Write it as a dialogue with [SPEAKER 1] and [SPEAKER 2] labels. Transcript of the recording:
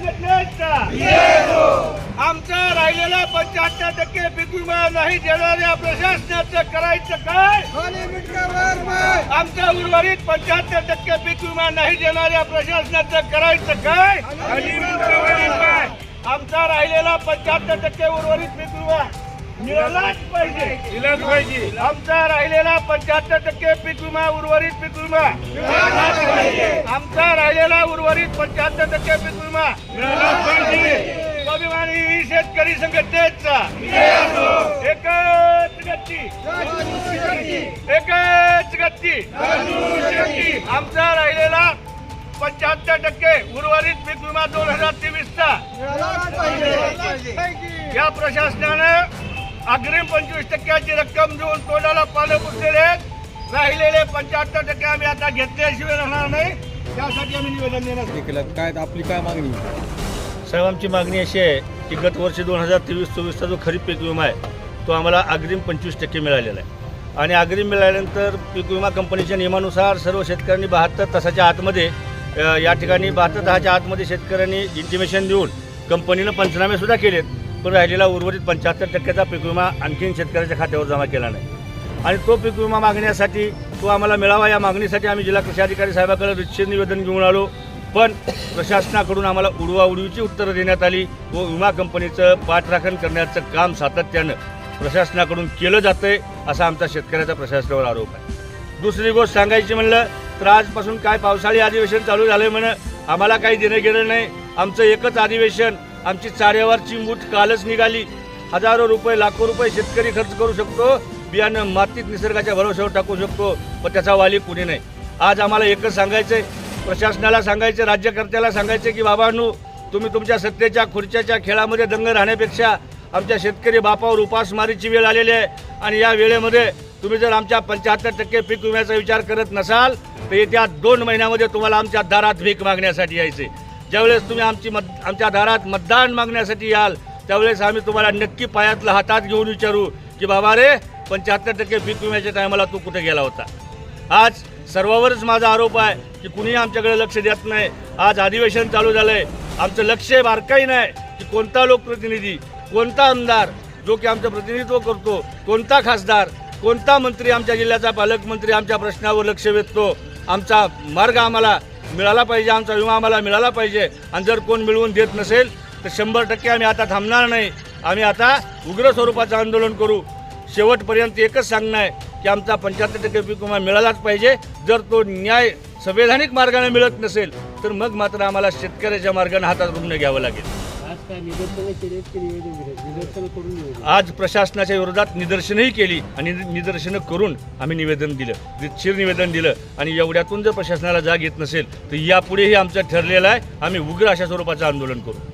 [SPEAKER 1] संघटनेचा आमचा राहिलेला पंच्याहत्तर टक्के विमा नाही देणाऱ्या प्रशासनाचं करायचं काय? आमचा उर्वरित पंच्याहत्तर टक्के विमा नाही देणाऱ्या प्रशासनाचं करायचं काय? आमचा राहिलेला पंच्याहत्तर टक्के उर्वरित विमा मिळालाच पाहिजे.
[SPEAKER 2] दिलाच पाहिजे.
[SPEAKER 1] आमचा राहिलेला पंच्याहत्तर टक्के पीक विमा उर्वरित पीक विमा. आमचा राहिलेला उर्वरित पंच्याहत्तर टक्के पीक विमा.
[SPEAKER 2] मिळालाच पाहिजे.
[SPEAKER 1] स्वाभिमानी शेतकरी संघटनेचा. एकच गती एकच गती आमचा राहिलेला पंच्याहत्तर टक्के उर्वरित पीक विमा दोन हजार तेवीसचा. या प्रशासनानं अग्रिम पंचवीस टक्क्याची रक्कम देऊन तोंडाला पानं पुसलेले आहेत. राहिलेले पंच्याहत्तर टक्के आम्ही आता घेतल्याशिवाय राहणार नाही. त्यासाठी आम्ही निवेदन देणार
[SPEAKER 3] केलं काय आपली काय मागणी?
[SPEAKER 1] साहेब आमची मागणी अशी आहे की गत वर्षी दोन हजार तेवीस चोवीसचा जो खरीप पीक विमा आहे तो आम्हाला अग्रिम पंचवीस टक्के मिळालेला आहे. आणि अग्रिम मिळाल्यानंतर पीक विमा कंपनीच्या नियमानुसार सर्व शेतकऱ्यांनी बहात्तर तासाच्या आतमध्ये या ठिकाणी बहात्तर तासाच्या आतमध्ये शेतकऱ्यांनी इंटिमेशन देऊन कंपनीनं पंचनामे सुद्धा केलेत. पण राहिलेला उर्वरित पंच्याहत्तर टक्क्याचा पीक विमा आणखीन शेतकऱ्याच्या खात्यावर जमा केला नाही. आणि तो पीक विमा मागण्यासाठी तो आम्हाला मिळावा या मागणीसाठी आम्ही जिल्हा कृषी अधिकारी साहेबाकडे रितशीर निवेदन घेऊन आलो. पण प्रशासनाकडून आम्हाला उडवाउडवीची उत्तरं देण्यात आली व विमा कंपनीचं पाठराखण करण्याचं काम सातत्यानं प्रशासनाकडून केलं जातंय असा आमचा शेतकऱ्याचा प्रशासनावर आरोप आहे. दुसरी गोष्ट सांगायची म्हणलं तर आजपासून काय पावसाळी अधिवेशन चालू झालंय म्हण आम्हाला काही देणं गेलं नाही. आमचं एकच अधिवेशन आमची चाऱ्यावरची मूठ कालच निघाली. हजारो रुपये लाखो रुपये शेतकरी खर्च करू शकतो. बियाणं मातीत निसर्गाच्या भरोश्यावर टाकू शकतो. पण त्याचा वाली कुणी नाही. आज आम्हाला एकच सांगायचं आहे प्रशासनाला सांगायचं राज्यकर्त्याला सांगायचं की बाबांनो तुम्ही तुमच्या सत्तेच्या खुर्च्याच्या खेळामध्ये दंग राहण्यापेक्षा आमच्या शेतकरी बापावर उपासमारीची वेळ आलेली आहे. आणि या वेळेमध्ये तुम्ही जर आमच्या पंच्याहत्तर टक्के पीक विम्याचा विचार करत नसाल तर येत्या दोन महिन्यामध्ये तुम्हाला आमच्या दारात भीक मागण्यासाठी यायचे ज्यावेळेस तुम्ही आमची मत आमच्या दारात मतदान मागण्यासाठी याल त्यावेळेस आम्ही तुम्हाला नक्की पायातला हातात घेऊन विचारू की बाबा रे पंच्याहत्तर टक्के पीक विम्याच्या टायमाला तू कुठे गेला होता? आज सर्वावरच माझा आरोप आहे की कुणीही आमच्याकडे लक्ष देत नाही. आज अधिवेशन चालू झालं आहे आमचं लक्ष बारकाही नाही की कोणता लोकप्रतिनिधी कोणता आमदार जो की आमचं प्रतिनिधित्व करतो कोणता खासदार कोणता मंत्री आमच्या जिल्ह्याचा पालकमंत्री आमच्या प्रश्नावर लक्ष वेधतो. आमचा मार्ग आम्हाला मिळाला पाहिजे आमचा विमा आम्हाला मिळाला पाहिजे. आणि जर कोण मिळवून देत नसेल तर शंभर टक्के आम्ही आता थांबणार नाही. आम्ही आता उग्र स्वरूपाचं आंदोलन करू. शेवटपर्यंत एकच सांगणं आहे की आमचा पंच्याहत्तर टक्के पीक विमा मिळालाच पाहिजे. जर तो न्याय संवैधानिक मार्गाने मिळत नसेल तर मग मात्र आम्हाला शेतकऱ्याच्या मार्गाने हातात रुग्ण घ्यावं लागेल.
[SPEAKER 4] आज
[SPEAKER 1] प्रशासनाच्या विरोधात निदर्शनही केली आणि निदर्शनं करून आम्ही निवेदन दिलं. शिर निवेदन दिलं. आणि एवढ्यातून जर प्रशासनाला जाग येत नसेल तर यापुढेही आमचं ठरलेलं आहे आम्ही उग्र अशा स्वरूपाचं आंदोलन करू.